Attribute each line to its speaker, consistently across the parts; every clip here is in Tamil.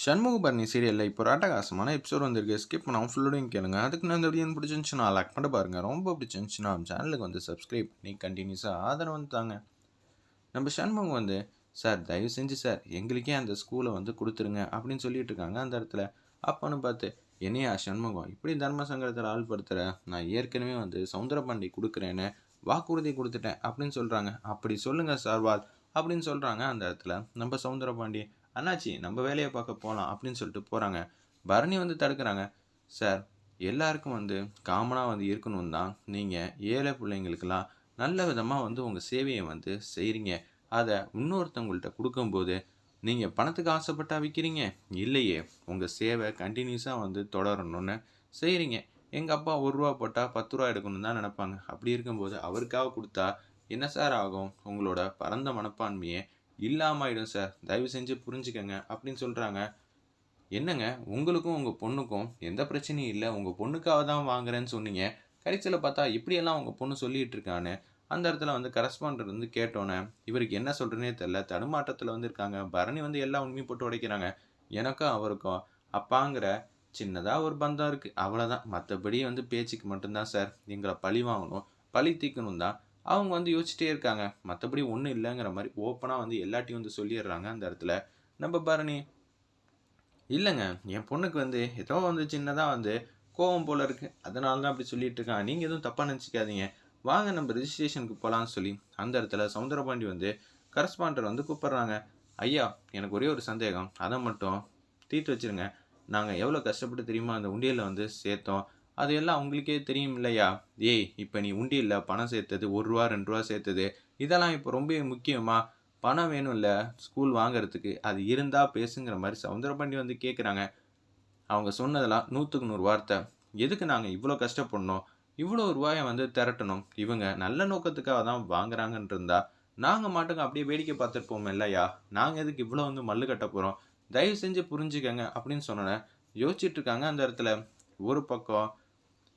Speaker 1: சண்முகபரணி சீரியலில் இப்போ அட்டகாசமான எபிசோட் வந்திருக்கு. ஸ்கிப் பண்ணாமல் ஃபுல்லோடையும் கேளுங்க. அதுக்கு நான் இந்த வீடியோ பிடிச்சிருந்துச்சுன்னா லைக் பண்ணி பாருங்கள் ரொம்ப பிடிச்சிருந்துச்சுன்னா சேனலுக்கு வந்து சப்ஸ்கிரைப் பண்ணி கண்டினியூஸாக ஆதரவு வந்து தாங்க. நம்ம சண்முகம் வந்து சார் தயவு செஞ்சு சார் எங்களுக்கே அந்த ஸ்கூலை வந்து கொடுத்துருங்க அப்படின்னு சொல்லிட்டு இருக்காங்க அந்த இடத்துல. அப்போன்னு பார்த்து என்னையா சண்முகம் இப்படி தர்ம சங்கடத்தில் ஆள்படுத்துகிற நான் ஏற்கனவே வந்து சவுந்தரபாண்டி கொடுக்குறேன்னு வாக்குறுதி கொடுத்துட்டேன் அப்படின்னு சொல்கிறாங்க அப்படி சொல்லுங்கள் சார்வால் அப்படின்னு சொல்கிறாங்க அந்த இடத்துல. நம்ம சவுந்தரபாண்டி அண்ணாச்சி நம்ம வேலையை பார்க்க போகலாம் அப்படின்னு சொல்லிட்டு போகிறாங்க பரணி வந்து தடுக்கிறாங்க. சார் எல்லாருக்கும் வந்து காமனாக வந்து இருக்கணும் தான். நீங்கள் ஏழை பிள்ளைங்களுக்கெல்லாம் நல்ல விதமாக வந்து உங்கள் சேவையை வந்து செய்கிறீங்க அதை இன்னொருத்தவங்கள்ட்ட கொடுக்கும்போது நீங்கள் பணத்துக்கு ஆசைப்பட்டா விற்கிறீங்க இல்லையே உங்கள் சேவை கண்டினியூஸாக வந்து தொடரணும்னு செய்கிறீங்க எங்கள் அப்பா ஒரு ரூபா போட்டால் பத்து ரூபா எடுக்கணும்னு தான் நினைப்பாங்க. அப்படி இருக்கும்போது அவருக்காக கொடுத்தா என்ன சார் ஆகும்? உங்களோட பரந்த மனப்பான்மையை இல்லாமாயிடும் சார். தயவு செஞ்சு புரிஞ்சுக்கங்க அப்படின்னு சொல்கிறாங்க என்னங்க உங்களுக்கும் உங்கள் பொண்ணுக்கும் எந்த பிரச்சனையும் இல்லை. உங்கள் பொண்ணுக்காக தான் வாங்குறேன்னு சொன்னீங்க. கடைசியில் பார்த்தா இப்படியெல்லாம் உங்கள் பொண்ணு சொல்லிகிட்டு இருக்கான்னு அந்த இடத்துல வந்து கரஸ்பாண்டர் வந்து கேட்டோன்னே இவருக்கு என்ன சொல்கிறேனே தெரில தடுமாற்றத்தில் வந்து இருக்காங்க. பரணி வந்து எல்லா உண்மையும் போட்டு உடைக்கிறாங்க. எனக்கும் அவருக்கும் அப்பாங்கிற சின்னதாக ஒரு பந்தம் இருக்குது அவ்வளோதான் மற்றபடி வந்து பேச்சுக்கு மட்டும்தான் சார். எங்களை பழி வாங்கணும். பழி தீக்கணும் தான் அவங்க வந்து யோசிச்சிட்டே இருக்காங்க. மற்றபடி ஒன்றும் இல்லைங்கிற மாதிரி ஓப்பனாக வந்து எல்லாட்டையும் வந்து சொல்லிடுறாங்க அந்த இடத்துல. நம்ம பரணி இல்லைங்க. என் பொண்ணுக்கு வந்து ஏதோ வந்து சின்னதாக வந்து கோவம் போல் இருக்குது அதனால தான் அப்படி சொல்லிட்டு இருக்கான் நீங்கள் எதுவும் தப்பாக நினச்சிக்காதீங்க. வாங்க நம்ம ரிஜிஸ்ட்ரேஷனுக்கு போகலான்னு சொல்லி அந்த இடத்துல சவுந்தரபாண்டி வந்து கரஸ்பாண்டர் வந்து கூப்பிட்றாங்க. ஐயா எனக்கு ஒரே ஒரு சந்தேகம். அதை மட்டும் தீர்த்து வச்சிருங்க. நாங்கள் எவ்வளோ கஷ்டப்பட்டு தெரியுமா அந்த உண்டியலில் வந்து சேர்த்தோம். அது எல்லாம் அவங்களுக்கே தெரியும் இல்லையா? ஏய் இப்போ நீ உண்டியலில் பணம் சேர்த்தது ஒரு ரூபா ரெண்டு ரூபா சேர்த்தது இதெல்லாம் இப்போ ரொம்ப முக்கியமா? பணம் வேணும்ல ஸ்கூல் வாங்குறதுக்கு. அது இருந்தால் பேசுங்கிற மாதிரி சவுந்தரபாண்டி வந்து கேட்குறாங்க அவங்க சொன்னதெல்லாம் நூற்றுக்கு நூறு வார்த்தை. எதுக்கு நாங்கள் இவ்வளோ கஷ்டப்படணும்? இவ்வளோ ரூபாயை வந்து திரட்டணும். இவங்க நல்ல நோக்கத்துக்காக தான் வாங்குறாங்கன்னு இருந்தா நாங்கள் மாட்டுங்க அப்படியே வேடிக்கை பார்த்துருப்போம் இல்லையா? நாங்கள் எதுக்கு இவ்வளோ வந்து மல்லு கட்ட போகிறோம் தயவு செஞ்சு புரிஞ்சுக்கங்க அப்படின்னு சொன்னோன்னே யோசிச்சுட்ருக்காங்க அந்த இடத்துல. ஒரு பக்கம்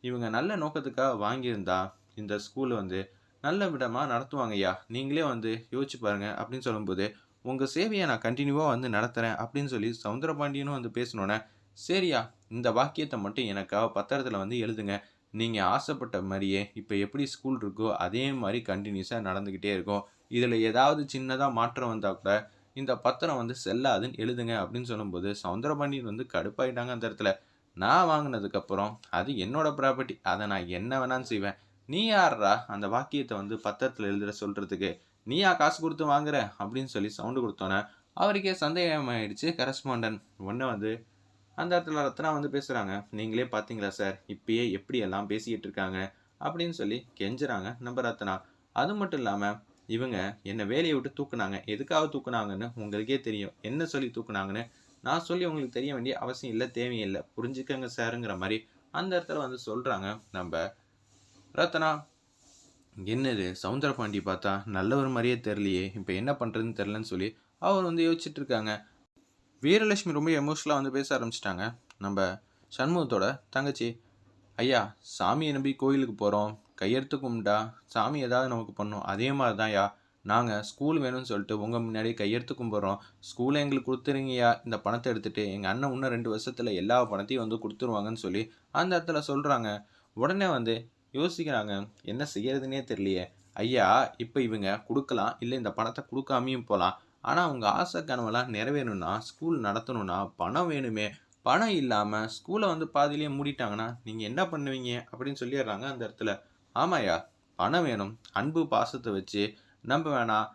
Speaker 1: இவங்க நல்ல நோக்கத்துக்காக வாங்கியிருந்தா இந்த ஸ்கூல் வந்து நல்ல விடமாக நடத்துவாங்க ஐயா நீங்களே வந்து யோசிச்சு பாருங்க அப்படின்னு சொல்லும்போது உங்கள் சேவையை நான் கண்டினியூவாக வந்து நடத்துகிறேன் அப்படின்னு சொல்லி சவுந்தரபாண்டியனும் வந்து பேசினோன்னே சரியா இந்த வாக்கியத்தை மட்டும் எனக்காக பத்திரத்தில் வந்து எழுதுங்க. நீங்கள் ஆசைப்பட்ட மாதிரியே இப்போ எப்படி ஸ்கூல் இருக்கோ அதே மாதிரி கண்டினியூஸாக நடந்துக்கிட்டே இருக்கும். இதில் ஏதாவது சின்னதாக மாற்றம் வந்தால் கூட இந்த பத்திரம் வந்து செல்லாதுன்னு எழுதுங்க அப்படின்னு சொல்லும்போது சவுந்தரபாண்டியன் வந்து கடுப்பாயிட்டாங்க அந்த இடத்துல. நான் வாங்கினதுக்கப்புறம் அது என்னோட ப்ராப்பர்ட்டி அதை நான் என்ன வேணாலும் செய்வேன். நீ யார்ரா அந்த வாக்கியத்தை வந்து பத்திரத்தில் எழுதுற சொல்கிறதுக்கு நீயா காசு கொடுத்து வாங்குற? அப்படின்னு சொல்லி சவுண்டு கொடுத்தோன்னே அவருக்கே சந்தேகம் ஆயிடுச்சு கரஸ்பாண்டன் ஒன்று வந்து அந்த இடத்துல ரத்னா வந்து பேசுகிறாங்க நீங்களே பார்த்தீங்களா சார் இப்பயே எப்படி எல்லாம் பேசிக்கிட்டு இருக்காங்க? அப்படின்னு சொல்லி கெஞ்சுறாங்க நம்ம ரத்னா. அது மட்டும் இல்லாமல் இவங்க என்னை வேலையை விட்டு தூக்குனாங்க. எதுக்காக தூக்குனாங்கன்னு உங்களுக்கே தெரியும். என்ன சொல்லி தூக்குனாங்கன்னு நான் சொல்லி உங்களுக்கு தெரிய வேண்டிய அவசியம் இல்லை தேவையில்லை புரிஞ்சுக்கங்க சாருங்கிற மாதிரி அந்த இடத்துல வந்து சொல்கிறாங்க நம்ம ரத்னா என்னது? சவுந்தரபாண்டி பார்த்தா நல்லவர் மாதிரியே தெரிலையே இப்போ என்ன பண்ணுறதுன்னு தெரிலன்னு சொல்லி அவர் வந்து யோசிச்சுட்டு இருக்காங்க. வீரலட்சுமி ரொம்ப எமோஷனலாக வந்து பேச ஆரம்பிச்சிட்டாங்க. நம்ம சண்முகத்தோட தங்கச்சி ஐயா சாமியை நம்பி கோயிலுக்கு போகிறோம் கையெடுத்து கும்பிட்டா சாமி ஏதாவது நமக்கு பண்ணும். அதே மாதிரி தான் ஐயா நாங்கள் ஸ்கூல் வேணும்னு சொல்லிட்டு உங்கள் முன்னாடி கையெடுத்து கும்பிட்றோம். ஸ்கூலை எங்களுக்கு கொடுத்துருங்கய்யா இந்த பணத்தை எடுத்துகிட்டு எங்கள் அண்ணன் இன்னும் ரெண்டு வருஷத்தில் எல்லா பணத்தையும் வந்து கொடுத்துருவாங்கன்னு சொல்லி அந்த இடத்துல சொல்கிறாங்க உடனே வந்து யோசிக்கிறாங்க என்ன செய்யறதுனே தெரியலையே. ஐயா இப்போ இவங்க கொடுக்கலாம் இல்லை இந்த பணத்தை கொடுக்காமையும் போகலாம் ஆனால் அவங்க ஆசை கனவெல்லாம் நிறைவேறணும்னா ஸ்கூல் நடத்தணும்னா பணம் வேணுமே. பணம் இல்லாமல் ஸ்கூலை வந்து பாதியிலேயே மூடிட்டாங்கன்னா நீங்கள் என்ன பண்ணுவீங்க? அப்படின்னு சொல்லிடுறாங்க அந்த இடத்துல. ஆமாயா பணம் வேணும். அன்பு பாசத்தை வச்சு நம்ப வேணாம்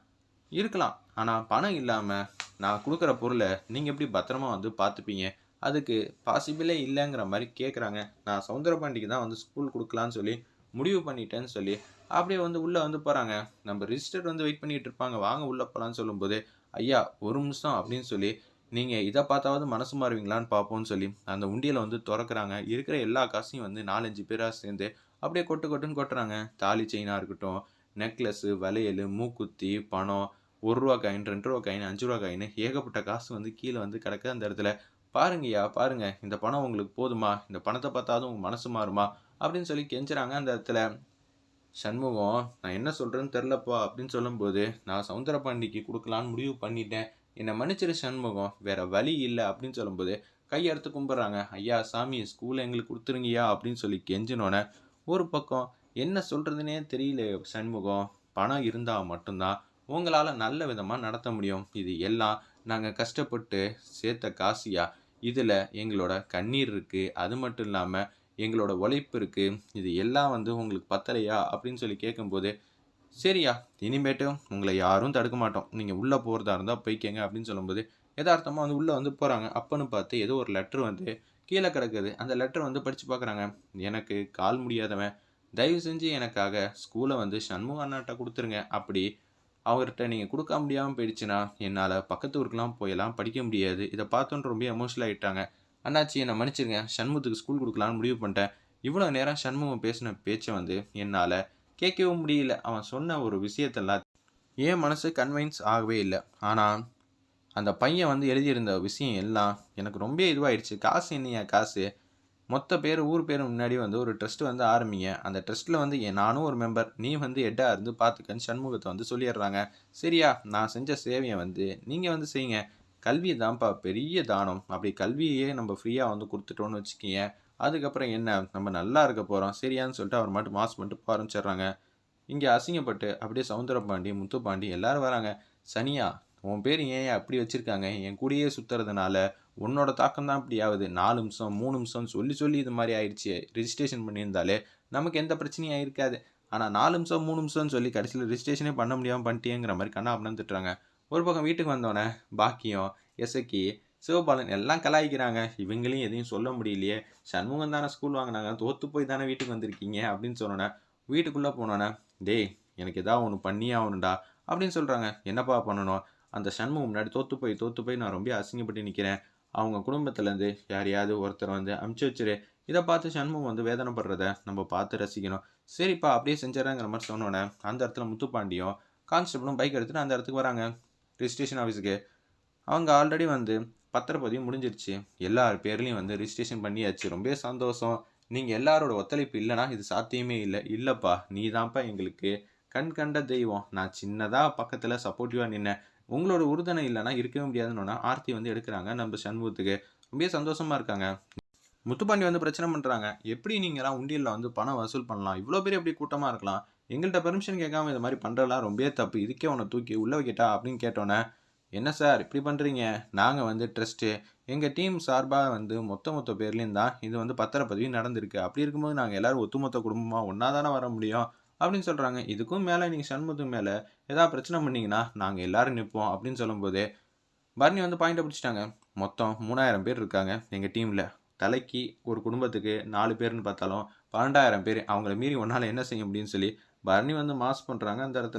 Speaker 1: இருக்கலாம். ஆனால் பணம் இல்லாமல் நான் கொடுக்குற பொருளை நீங்கள் எப்படி பத்திரமா வந்து பார்த்துப்பீங்க? அதுக்கு பாசிபிளே இல்லைங்கிற மாதிரி கேட்குறாங்க நான் சவுந்தரபாண்டிக்கு தான் வந்து ஸ்கூல் கொடுக்கலான்னு சொல்லி முடிவு பண்ணிட்டேன்னு சொல்லி அப்படியே வந்து உள்ளே வந்து போகிறாங்க நம்ம ரிஜிஸ்டர் வந்து வெயிட் பண்ணிகிட்டு இருப்பாங்க. வாங்க உள்ளே போகலான்னு சொல்லும்போது ஐயா ஒரு நிமிஷம் அப்படின்னு சொல்லி நீங்கள் இதை பார்த்தாவது மனசு மாறுவீங்களான்னு பார்ப்போம்னு சொல்லி அந்த உண்டியலை வந்து திறக்கிறாங்க. இருக்கிற எல்லா காசையும் வந்து நாலஞ்சு பேராக சேர்ந்து அப்படியே கொட்டு கொட்டுன்னு கொட்டுறாங்க. தாலி செயினாக இருக்கட்டும் நெக்லஸ்ஸு வளையல் மூக்குத்தி பணம் ஒரு ரூபா காயின் ரெண்டு ரூபா காயின் அஞ்சு ரூபா காயின் ஏகப்பட்ட காசு வந்து கீழே வந்து கிடக்கு அந்த இடத்துல. பாருங்கய்யா பாருங்க. இந்த பணம் உங்களுக்கு போதுமா? இந்த பணத்தை பார்த்தாலும் உங்கள் மனசு மாறுமா? அப்படின்னு சொல்லி கெஞ்சுறாங்க அந்த இடத்துல. சண்முகம் நான் என்ன சொல்கிறேன்னு தெரிலப்பா அப்படின்னு சொல்லும்போது நான் சவுந்தரபாண்டிக்கு கொடுக்கலான்னு முடிவு பண்ணிட்டேன். என்னை மன்னிச்சிரு சண்முகம். வேற வழி இல்லை அப்படின்னு சொல்லும்போது கையெடுத்து கும்பிட்றாங்க. ஐயா சாமி ஸ்கூலில் எங்களுக்கு கொடுத்துருங்கய்யா அப்படின்னு சொல்லி கெஞ்சினோன்னே ஒரு பக்கம் என்ன சொல்கிறதுனே தெரியல சண்முகம். பணம் இருந்தால் மட்டும்தான் உங்களால் நல்ல விதமாக நடத்த முடியும். இது எல்லாம் நாங்கள் கஷ்டப்பட்டு சேர்த்த காசியா. இதில் எங்களோட கண்ணீர் இருக்குது அது மட்டும் இல்லாமல் எங்களோட உழைப்பு இருக்குது இது எல்லாம் வந்து உங்களுக்கு பத்தலையா? அப்படின்னு சொல்லி கேட்கும்போது சரியா இனிமேட்டு உங்களை யாரும் தடுக்க மாட்டோம். நீங்கள் உள்ளே போகிறதா இருந்தால் போய்க்கங்க. அப்படின்னு சொல்லும்போது யதார்த்தமாக வந்து உள்ளே வந்து போகிறாங்க அப்போன்னு பார்த்து ஏதோ ஒரு லெட்ரு வந்து கீழே கிடக்குது. அந்த லெட்டர் வந்து படித்து பார்க்குறாங்க எனக்கு கால் முடியாதவன். தயவு செஞ்சு எனக்காக ஸ்கூலை வந்து சண்முக அண்ணாட்ட கொடுத்துருங்க. அப்படி அவர்கிட்ட நீங்கள் கொடுக்க முடியாமல் போயிடுச்சுன்னா என்னால் பக்கத்து ஊருக்கெலாம் போயெல்லாம் படிக்க முடியாது. இதை பார்த்தோன்னு ரொம்ப எமோஷனல் ஆகிட்டாங்க அண்ணாச்சி என்னை மன்னிச்சிருங்க. சண்முகத்துக்கு ஸ்கூல் கொடுக்கலான்னு முடிவு பண்ணிட்டேன். இவ்வளோ நேரம் சண்முகம் பேசின பேச்சை வந்து என்னால் கேட்கவும் முடியல. அவன் சொன்ன ஒரு விஷயத்தெல்லாம் என் மனசு கன்வின்ஸ் ஆகவே இல்லை. ஆனால் அந்த பையன் வந்து எழுதியிருந்த விஷயம் எல்லாம் எனக்கு ரொம்ப இதுவாகிடுச்சு காசு என்னையா? காசு. மொத்த பேர் ஊர் பேர் முன்னாடி வந்து ஒரு ட்ரஸ்ட் வந்து ஆரம்பிங்க. அந்த ட்ரஸ்ட்டில் வந்து என் நானும் ஒரு மெம்பர் நீ வந்து ஹெட்டாக இருந்து பார்த்துக்கன்னு சண்முகத்தை வந்து சொல்லிடுறாங்க. சரியா நான் செஞ்ச சேவையை வந்து நீங்கள் வந்து செய்யுங்க. கல்வி தான்ப்பா பெரிய தானம். அப்படி கல்வியே நம்ம ஃப்ரீயாக வந்து கொடுத்துட்டோன்னு வச்சுக்கிங்க. அதுக்கப்புறம் என்ன? நம்ம நல்லா இருக்க போகிறோம் சரியான்னு சொல்லிட்டு அவர் மட்டும் மாஸ் பண்ணிட்டு போக ஆரம்பிச்சிடுறாங்க. இங்கே அசிங்கப்பட்டு அப்படியே சவுந்தரபாண்டி முத்துப்பாண்டி எல்லாரும் வராங்க. சனியா உன் பேர் ஏன் அப்படி வச்சுருக்காங்க? என் கூடயே சுற்றுறதுனால உன்னோட தாக்கம் தான் இப்படி ஆகுது. நாலு நிமிஷம் மூணு நிமிஷம்னு சொல்லி சொல்லி இது மாதிரி ஆயிடுச்சு. ரிஜிஸ்ட்ரேஷன் பண்ணியிருந்தாலே நமக்கு எந்த பிரச்சனையும் இருக்காது ஆனால் நாலு நிமிஷம் மூணு நிமிஷம்னு சொல்லி கடைசியில் ரிஜிஸ்ட்ரேஷனே பண்ண முடியாமல் பண்ணிட்டேங்கிற மாதிரி கண்ணா அப்படின்னு திட்டுறாங்க ஒரு பக்கம் வீட்டுக்கு வந்தோடனே பாக்கியம் எசக்கி சிவபாலன் எல்லாம் கலாய்க்கிறாங்க. இவங்களையும் எதையும் சொல்ல முடியலையே. சண்முகம் தானே ஸ்கூல் வாங்கினாங்க. தோற்று போய் தானே வீட்டுக்கு வந்திருக்கீங்க அப்படின்னு சொன்னோன்னே வீட்டுக்குள்ளே போனோன்னே டேய் எனக்கு எதாவது ஒன்று பண்ணியே ஆகணும்டா அப்படின்னு சொல்கிறாங்க என்னப்பா பண்ணணும்? அந்த சண்முகம் முன்னாடி தோற்று போய் தோற்று போய் நான் ரொம்ப அசிங்கப்பட்டு நிற்கிறேன் அவங்க குடும்பத்துலேருந்து யாரையாவது ஒருத்தர் வந்து அமுச்சு வச்சிரு இதை பார்த்து சண்முகம் வந்து வேதனைப்படுறத நம்ம பார்த்து ரசிக்கணும். சரிப்பா அப்படியே செஞ்சிடறேங்கிற மாதிரி சொன்னோன்னே அந்த இடத்துல முத்துப்பாண்டியும் கான்ஸ்டபிளும் பைக் எடுத்துகிட்டு அந்த இடத்துக்கு வராங்க. ரிஜிஸ்ட்ரேஷன் ஆஃபீஸுக்கு. அவங்க ஆல்ரெடி வந்து பத்திரப்பதிவு முடிஞ்சிருச்சு. எல்லார் பேர்லேயும் வந்து ரிஜிஸ்ட்ரேஷன் பண்ணியாச்சு. ரொம்ப சந்தோஷம். நீங்கள் எல்லாரோட ஒத்துழைப்பு இல்லைனா இது சாத்தியமே இல்லை. இல்லைப்பா நீ தான்ப்பா எங்களுக்கு கண் கண்ட தெய்வம். நான் சின்னதாக பக்கத்தில் சப்போர்ட்டிவாக நின்னேன். உங்களோட உறுதுணை இல்லைனா இருக்கவே முடியாதுன்னு ஆர்த்தி வந்து எடுக்கிறாங்க. நம்ம சண்முகத்துக்கு ரொம்ப சந்தோஷமாக இருக்காங்க. முத்துப்பாண்டி வந்து பிரச்சனை பண்ணுறாங்க எப்படி நீங்களாம் உண்டியலில் வந்து பணம் வசூல் பண்ணலாம்? இவ்வளோ பேர் எப்படி கூட்டமாக இருக்கலாம்? எங்கள்கிட்ட பெர்மிஷன் கேட்காம இது மாதிரி பண்ணுறலாம் ரொம்பவே தப்பு. இதுக்கே உன்னை தூக்கி உள்ளே வைக்கிட்டா அப்படின்னு கேட்டோன்னே என்ன சார் இப்படி பண்ணுறீங்க நாங்கள் வந்து ட்ரஸ்ட்டு எங்கள் டீம் சார்பாக வந்து மொத்த மொத்த பேர்லேயும் தான் இது வந்து பத்திரப்பதிவு நடந்திருக்கு. அப்படி இருக்கும்போது நாங்கள் எல்லோரும் ஒத்துமொத்த குடும்பமாக ஒன்றா தானே வர முடியும்? அப்படின்னு சொல்கிறாங்க இதுக்கும் மேலே நீங்கள் சண்முகத்துக்கு மேலே ஏதாவது பிரச்சனை பண்ணிங்கன்னா நாங்கள் எல்லோரும் நிற்போம் அப்படின்னு சொல்லும்போது பரணி வந்து பாயிண்ட்டை பிடிச்சிட்டாங்க. மொத்தம் மூணாயிரம் பேர் இருக்காங்க எங்கள் டீமில் தலைக்கு ஒரு குடும்பத்துக்கு நாலு பேர்னு பார்த்தாலும் பன்னெண்டாயிரம் பேர் அவங்கள மீறி ஒன்றால் என்ன செய்ய முடியும்னு சொல்லி பரணி வந்து மாஸ் பண்ணுறாங்க அந்த இடத்துல.